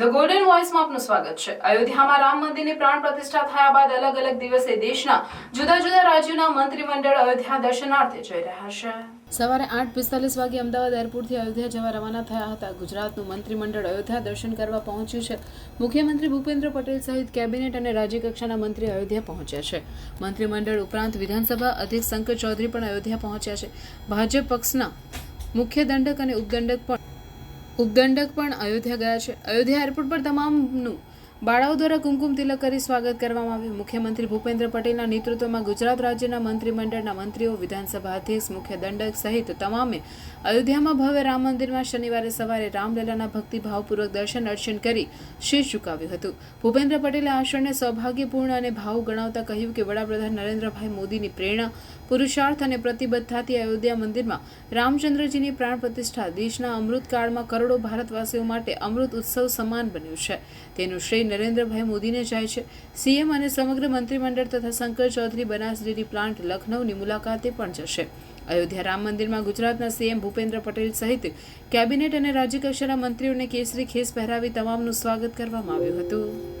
The golden વોઇસમાં આપનું સ્વાગત છે. અયોધ્યામાં રામ મંદિરની પ્રાણ પ્રતિષ્ઠા થયા બાદ અલગ અલગ દિવસે દેશના જુદા જુદા રાજ્યોના મંત્રીમંડળ અયોધ્યા દર્શનાર્થે જઈ રહ્યા છે. સવારે આઠ પિસ્તાલીસ વાગે અમદાવાદ એરપોર્ટથી અયોધ્યા જવા રવાના થયા હતા. ગુજરાતનું મંત્રીમંડળ અયોધ્યા દર્શન કરવા પહોંચ્યું છે. મુખ્યમંત્રી ભૂપેન્દ્ર પટેલ સહિત કેબિનેટ અને રાજ્યકક્ષાના મંત્રી અયોધ્યા પહોંચ્યા છે. મંત્રીમંડળ ઉપરાંત વિધાનસભા અધ્યક્ષ શંકર ચૌધરી પણ અયોધ્યા પહોંચ્યા છે. ભાજપ પક્ષના મુખ્ય દંડક અને ઉપદંડક પણ ઉપદંડક પણ અયોધ્યા ગયા છે. અયોધ્યા એરપોર્ટ પર તમામનું બાળાઓ દ્વારા કુમકુમ તિલક કરી સ્વાગત કરવામાં આવ્યું. મુખ્યમંત્રી ભૂપેન્દ્ર પટેલના નેતૃત્વમાં ગુજરાત રાજ્યના મંત્રીમંડળના મંત્રીઓ, વિધાનસભા અધ્યક્ષ, મુખ્ય દંડક સહિત તમામે અયોધ્યામાં ભવ્ય રામ મંદિરમાં શનિવારે સવારે રામલલાના ભક્તિભાવપૂર્વક દર્શન અર્ચન કરી શીશ ઝુકાવ્યું હતું. ભૂપેન્દ્ર પટેલે આ સૌભાગ્યપૂર્ણ અને ભાવ ગણાવતા કહ્યું કે વડાપ્રધાન નરેન્દ્રભાઈ મોદીની પ્રેરણા, પુરુષાર્થ અને પ્રતિબદ્ધતાથી અયોધ્યા મંદિરમાં રામચંદ્રજીની પ્રાણ પ્રતિષ્ઠા દેશના અમૃતકાળમાં કરોડો ભારતવાસીઓ માટે અમૃત ઉત્સવ સમાન બન્યું છે. તેનું શ્રેય નરેન્દ્રભાઈ મોદીને જાય છે. સીએમ અને સમગ્ર મંત્રીમંડળ તથા શંકર ચૌધરી બનાસ ડેરી પ્લાન્ટ લખનૌની મુલાકાતે પણ જશે. અયોધ્યા રામ મંદિરમાં ગુજરાતના સીએમ ભૂપેન્દ્ર પટેલ સહિત કેબિનેટ અને રાજ્યકક્ષાના મંત્રીઓને કેસરી ખેસ પહેરાવી તમામનું સ્વાગત કરવામાં આવ્યું હતું.